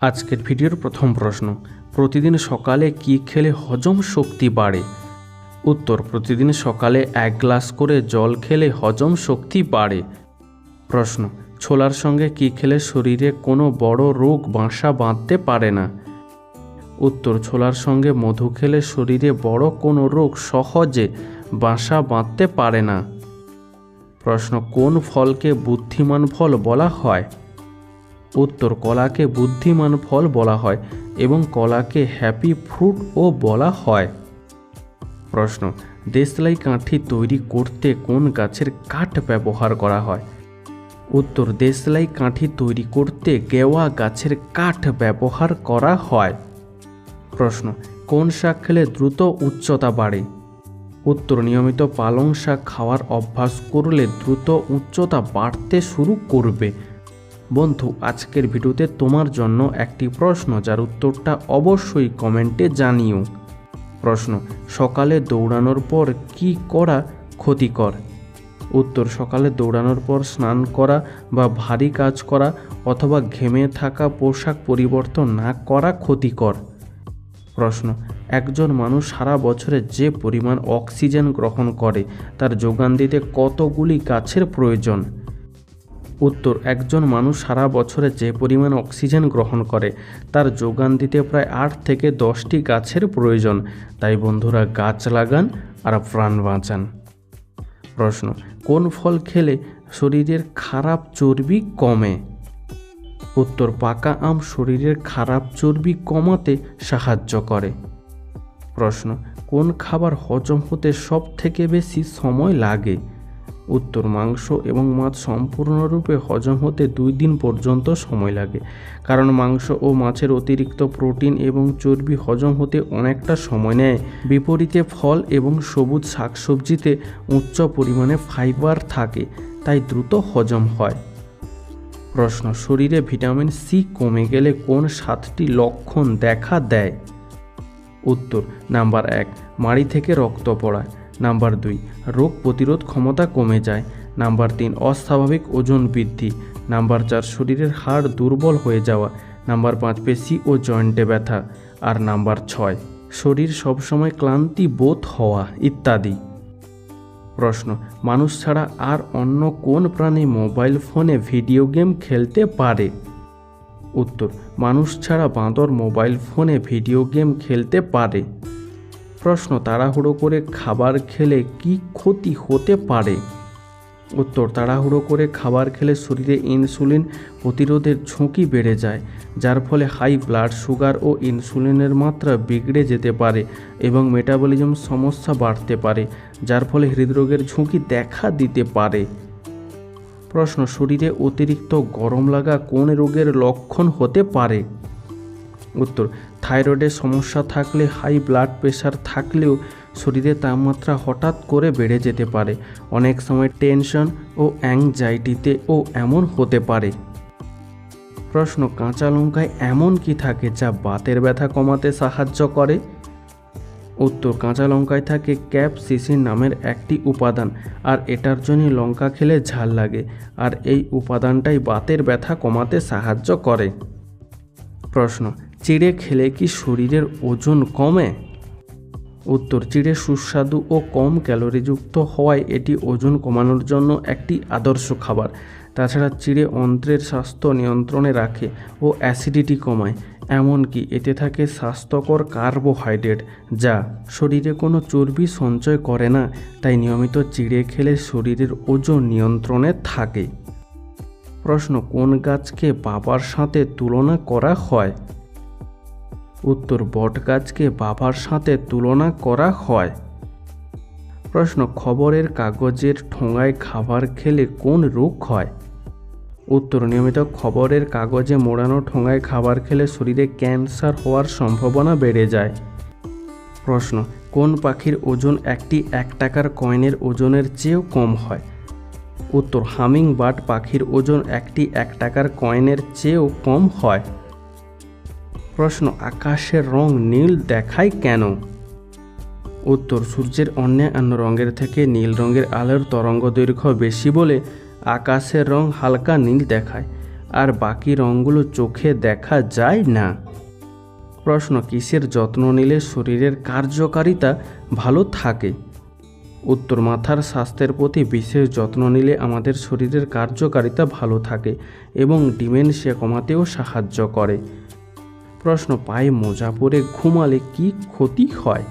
আজকের ভিডিওর প্রথম প্রশ্ন, প্রতিদিন সকালে কি খেলে হজম শক্তি বাড়ে? উত্তর, প্রতিদিন সকালে এক গ্লাস করে জল খেলে হজম শক্তি বাড়ে। প্রশ্ন, ছোলার সঙ্গে কি খেলে শরীরে কোনো বড় রোগ বাসা বাঁধতে পারে না? উত্তর, ছোলার সঙ্গে মধু খেলে শরীরে বড় কোনো রোগ সহজে বাসা বাঁধতে পারে না। প্রশ্ন, কোন ফলকে বুদ্ধিমান ফল বলা হয়? উত্তর কলাকে বুদ্ধিমান ফল বলা হয় এবং কলাকে হ্যাপি ফ্রুটও বলা হয়। প্রশ্ন, দেশলাই কাঠি তৈরি করতে কোন গাছের কাঠ ব্যবহার করা হয়? উত্তর, দেশলাই কাঠি তৈরি করতে গেওয়া গাছের কাঠ ব্যবহার করা হয়। প্রশ্ন, কোন শাক খেলে দ্রুত উচ্চতা বাড়ে? উত্তর, নিয়মিত পালং শাক খাওয়ার অভ্যাস করলে দ্রুত উচ্চতা বাড়তে শুরু করবে। বন্ধু, আজকের ভিডিওতে তোমার জন্য একটি প্রশ্ন, যার উত্তরটা অবশ্যই কমেন্টে জানিও। প্রশ্ন, সকালে দৌড়ানোর পর কি করা ক্ষতিকর? উত্তর, সকালে দৌড়ানোর পর স্নান করা বা ভারী কাজ করা অথবা ঘেমে থাকা পোশাক পরিবর্তন না করা ক্ষতিকর? প্রশ্ন, একজন মানুষ সারা বছরে যে পরিমাণ অক্সিজেন গ্রহণ করে, তার যোগান দিতে কতগুলি গাছের প্রয়োজন? উত্তর, একজন মানুষ সারা বছরে যে পরিমাণ অক্সিজেন গ্রহণ করে, তার যোগান দিতে প্রায় আট থেকে দশটি গাছের প্রয়োজন। তাই বন্ধুরা, গাছ লাগান আর প্রাণ বাঁচান। প্রশ্ন, কোন ফল খেলে শরীরের খারাপ চর্বি কমে? উত্তর, পাকা আম শরীরের খারাপ চর্বি কমাতে সাহায্য করে। প্রশ্ন, কোন খাবার হজম হতে সব থেকে বেশি সময় লাগে? উত্তর মাংস এবং মাছ সম্পূর্ণরূপে হজম হতে দুই দিন পর্যন্ত সময় লাগে। কারণ মাংস ও মাছের অতিরিক্ত প্রোটিন এবং চর্বি হজম হতে অনেকটা সময় নেয়। বিপরীতে ফল এবং সবুজ শাকসবজিতে উচ্চ পরিমাণে ফাইবার থাকে, তাই দ্রুত হজম হয়। প্রশ্ন, শরীরে ভিটামিন সি কমে গেলে কোন সাতটি লক্ষণ দেখা দেয়? উত্তর, নাম্বার এক, মাড়ি থেকে রক্ত পড়া নাম্বার দুই, রোগ প্রতিরোধ ক্ষমতা কমে যায়। নাম্বার তিন, অস্বাভাবিক ওজন বৃদ্ধি। নাম্বার চার, শরীরের হাড় দুর্বল হয়ে যাওয়া। নাম্বার পাঁচ, পেশি ও জয়েন্টে ব্যথা। আর নাম্বার ছয়, শরীর সবসময় ক্লান্তি বোধ হওয়া ইত্যাদি। প্রশ্ন, মানুষ ছাড়া আর অন্য কোন প্রাণী মোবাইল ফোনে ভিডিও গেম খেলতে পারে? উত্তর, মানুষ ছাড়া বাঁদর মোবাইল ফোনে ভিডিও গেম খেলতে পারে। প্রশ্ন তাড়াহুড়ো করে খাবার খেলে কি ক্ষতি হতে পারে? উত্তর, তাড়াহুড়ো করে খাবার খেলে শরীরে ইনসুলিন প্রতিরোধের ঝুঁকি বেড়ে যায়, যার ফলে হাই ব্লাড সুগার ও ইনসুলিনের মাত্রা বিগড়ে যেতে পারে এবং মেটাবলিজম সমস্যা বাড়তে পারে, যার ফলে হৃদরোগের ঝুঁকি দেখা দিতে পারে। প্রশ্ন, শরীরে অতিরিক্ত গরম লাগা কোন রোগের লক্ষণ হতে পারে? উত্তর থাইরয়েডের সমস্যা থাকলে, হাই ব্লাড প্রেশার থাকলেও শরীরে তাপমাত্রা হঠাৎ করে বেড়ে যেতে পারে। অনেক সময় টেনশন ও অ্যাংজাইটিতে ও এমন হতে পারে। প্রশ্ন, কাঁচা লঙ্কায় এমন কি থাকে যা বাতের ব্যথা কমাতে সাহায্য করে? উত্তর, কাঁচা লঙ্কায় থাকে ক্যাপ ক্যাপসিসিন নামের একটি উপাদান, আর এটার জন্য লঙ্কা খেলে ঝাল লাগে, আর এই উপাদানটাই বাতের ব্যথা কমাতে সাহায্য করে। প্রশ্ন চিড়ে খেলে কি শরীরের ওজন কমে? উত্তর, চিড়ে সুস্বাদু ও কম ক্যালোরিযুক্ত হওয়ায় এটি ওজন কমানোর জন্য একটি আদর্শ খাবার। তাছাড়া চিড়ে অন্ত্রের স্বাস্থ্য নিয়ন্ত্রণে রাখে ও অ্যাসিডিটি কমায়, এমনকি এতে থাকে স্বাস্থ্যকর কার্বোহাইড্রেট, যা শরীরে কোনো চর্বি সঞ্চয় করে না, তাই নিয়মিত চিড়ে খেলে শরীরের ওজন নিয়ন্ত্রণে থাকে। প্রশ্ন, কোন গাছকে বাবার সাথে তুলনা করা হয়? উত্তর বট গাছকে বাবার সাথে তুলনা করা হয়। প্রশ্ন, খবরের কাগজের ঠোঙায় খাবার খেলে কোন রোগ হয়? উত্তর, নিয়মিত খবরের কাগজে মোড়ানো ঠোঙায় খাবার খেলে শরীরে ক্যান্সার হওয়ার সম্ভাবনা বেড়ে যায়। প্রশ্ন, কোন পাখির ওজন একটি এক টাকার কয়েনের ওজনের চেয়েও কম হয়? উত্তর হামিং বার্ড পাখির ওজন একটি এক টাকার কয়েনের চেয়েও কম হয়। প্রশ্ন, আকাশের রং নীল দেখায় কেন? উত্তর, সূর্যের অন্যান্য রঙের থেকে নীল রঙের আলোর তরঙ্গ দৈর্ঘ্য বেশি বলে আকাশের রং হালকা নীল দেখায়, আর বাকি রঙগুলো চোখে দেখা যায় না। প্রশ্ন, কিসের যত্ন নিলে শরীরের কার্যকারিতা ভালো থাকে? উত্তর, মাথার স্বাস্থ্যের প্রতি বিশেষ যত্ন নিলে আমাদের শরীরের কার্যকারিতা ভালো থাকে এবং ডিমেনশিয়া কমাতেও সাহায্য করে। প্রশ্ন পায়ে মোজা পরে ঘুমালে কি ক্ষতি হয়?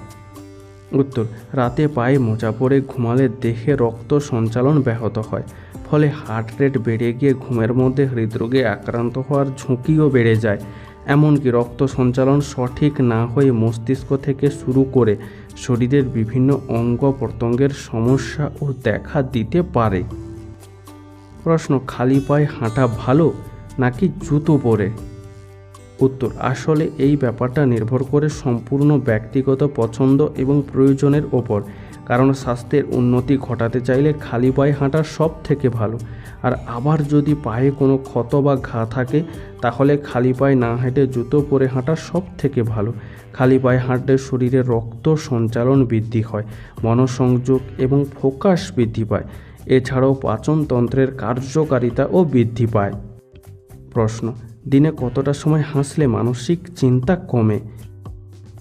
উত্তর, রাতে পায়ে মোজা পরে ঘুমালে দেহে রক্ত সঞ্চালন ব্যাহত হয়, ফলে হার্ট রেট বেড়ে গিয়ে ঘুমের মধ্যে হৃদরোগে আক্রান্ত হওয়ার ঝুঁকিও বেড়ে যায়। এমনকি রক্ত সঞ্চালন সঠিক না হয়ে মস্তিষ্ক থেকে শুরু করে শরীরের বিভিন্ন অঙ্গ প্রত্যঙ্গের সমস্যা ও দেখা দিতে পারে। প্রশ্ন, খালি পায়ে হাঁটা ভালো নাকি জুতো পরে? উত্তর, আসলে এই ব্যাপারটা নির্ভর করে সম্পূর্ণ ব্যক্তিগত পছন্দ এবং প্রয়োজনের ওপর, কারণ স্বাস্থ্যের উন্নতি ঘটাতে চাইলে খালি পায়ে হাঁটা সব থেকে ভালো। আর আবার যদি পায়ে কোনো ক্ষত বা ঘা থাকে, তাহলে খালি পায়ে না হেঁটে জুতো পরে হাঁটা সব থেকে ভালো। খালি পায়ে হাঁটলে শরীরে রক্ত সঞ্চালন বৃদ্ধি হয়, মনসংযোগ এবং ফোকাস বৃদ্ধি পায়। এছাড়াও পাচনতন্ত্রের কার্যকারিতাও বৃদ্ধি পায়। প্রশ্ন দিনে কতটা সময় হাসলে মানসিক চিন্তা কমে?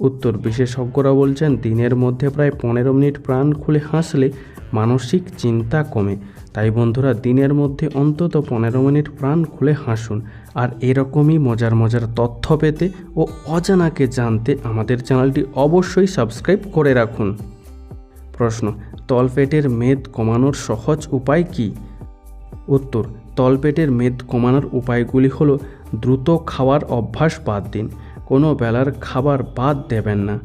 উত্তর, বিশেষজ্ঞরা বলছেন দিনের মধ্যে প্রায় পনেরো মিনিট প্রাণ খুলে হাসলে মানসিক চিন্তা কমে। তাই বন্ধুরা, দিনের মধ্যে অন্তত পনেরো মিনিট প্রাণ খুলে হাসুন। আর এরকমই মজার মজার তথ্য পেতে ও অজানাকে জানতে আমাদের চ্যানেলটি অবশ্যই সাবস্ক্রাইব করে রাখুন। প্রশ্ন, তলপেটের মেদ কমানোর সহজ উপায় কী? উত্তর, তলপেটের মেদ কমানোর উপায়গুলি হলো দ্রুত খাওয়ার অভ্যাস বাদ দিন। কোনো বেলার খাবার বাদ দেবেন না।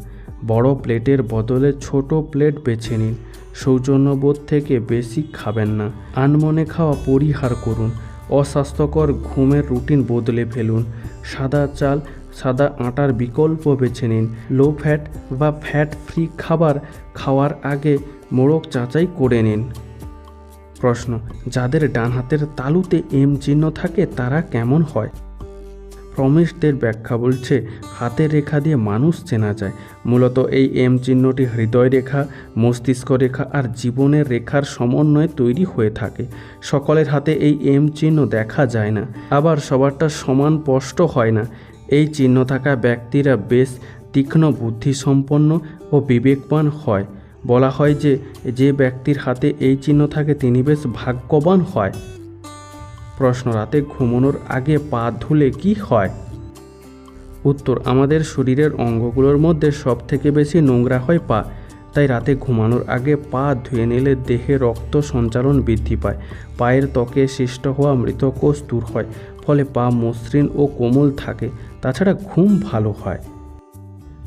বড় প্লেটের বদলে ছোট প্লেট বেছে নিন। সৌজন্যবোধ থেকে বেশি খাবেন না। আনমনে খাওয়া পরিহার করুন। অস্বাস্থ্যকর ঘুমের রুটিন বদলে ফেলুন। সাদা চাল, সাদা আটার বিকল্প বেছে নিন। লো ফ্যাট বা ফ্যাট ফ্রি খাবার খাওয়ার আগে মোড়ক যাচাই করে নিন। প্রশ্ন, যাদের ডান হাতের তালুতে এম চিহ্ন থাকে, তারা কেমন হয়? প্রমেশদের ব্যাখ্যা বলছে, হাতের রেখা দিয়ে মানুষ চেনা যায়। মূলত এই এম চিহ্নটি হৃদয় রেখা, মস্তিষ্ক রেখা আর জীবনের রেখার সমন্বয়ে তৈরি হয়ে থাকে। সকলের হাতে এই এম চিহ্ন দেখা যায় না। আবার সবারটা সমান স্পষ্ট হয় না। এই চিহ্ন থাকা ব্যক্তিরা বেশ তীক্ষ্ণ বুদ্ধিসম্পন্ন ও বিবেকবান হয়। বলা হয় যে যে ব্যক্তির হাতে এই চিহ্ন থাকে, তিনি বেশ ভাগ্যবান হয়। প্রশ্ন রাতে ঘুমানোর আগে পা ধুলে কি হয়? উত্তর, আমাদের শরীরের অঙ্গগুলোর মধ্যে সব থেকে বেশি নোংরা হয় পা, তাই রাতে ঘুমানোর আগে পা ধুয়ে নিলে দেহে রক্ত সঞ্চালন বৃদ্ধি পায়। পায়ের ত্বকে সৃষ্ট হওয়া মৃতকোষ দূর হয়, ফলে পা মসৃণ ও কোমল থাকে, তাছাড়া ঘুম ভালো হয়।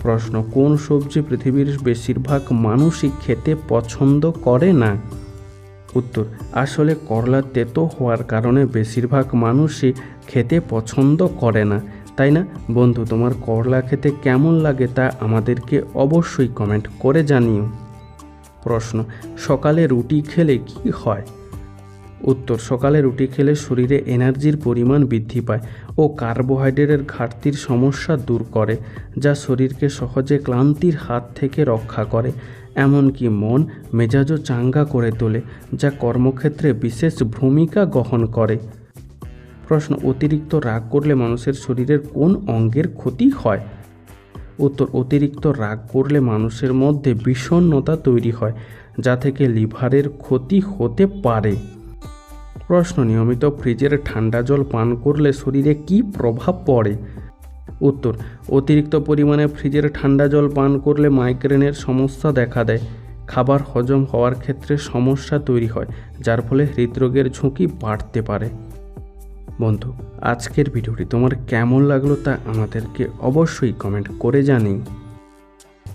প্রশ্ন, কোন সবজি পৃথিবীর বেশিরভাগ মানুষই খেতে পছন্দ করে না? উত্তর, আসলে করলা তেতো হওয়ার কারণে বেশিরভাগ মানুষই খেতে পছন্দ করে না, তাই না? বন্ধু, তোমার করলা খেতে কেমন লাগে তা আমাদেরকে অবশ্যই কমেন্ট করে জানিও। প্রশ্ন, সকালে রুটি খেলে কি হয়? উত্তর, সকালে রুটি খেলে শরীরে এনার্জির পরিমাণ বৃদ্ধি পায় ও কার্বোহাইড্রেটের ঘাটতির সমস্যা দূর করে, যা শরীরকে সহজে ক্লান্তির হাত থেকে রক্ষা করে। এমনকি মন মেজাজও চাঙ্গা করে তোলে, যা কর্মক্ষেত্রে বিশেষ ভূমিকা গ্রহণ করে। প্রশ্ন, অতিরিক্ত রাগ করলে মানুষের শরীরের কোন অঙ্গের ক্ষতি হয়? উত্তর, অতিরিক্ত রাগ করলে মানুষের মধ্যে বিষণ্ণতা তৈরি হয়, যা থেকে লিভারের ক্ষতি হতে পারে। প্রশ্ন, নিয়মিত ফ্রিজের ঠান্ডা জল পান করলে শরীরে কী প্রভাব পড়ে? উত্তর, অতিরিক্ত পরিমাণে ফ্রিজের ঠান্ডা জল পান করলে মাইগ্রেনের সমস্যা দেখা দেয়। খাবার হজম হওয়ার ক্ষেত্রে সমস্যা তৈরি হয়, যার ফলে হৃদরোগের ঝুঁকি বাড়তে পারে। বন্ধু, আজকের ভিডিওটি তোমার কেমন লাগল তা আমাদেরকে অবশ্যই কমেন্ট করে জানিও।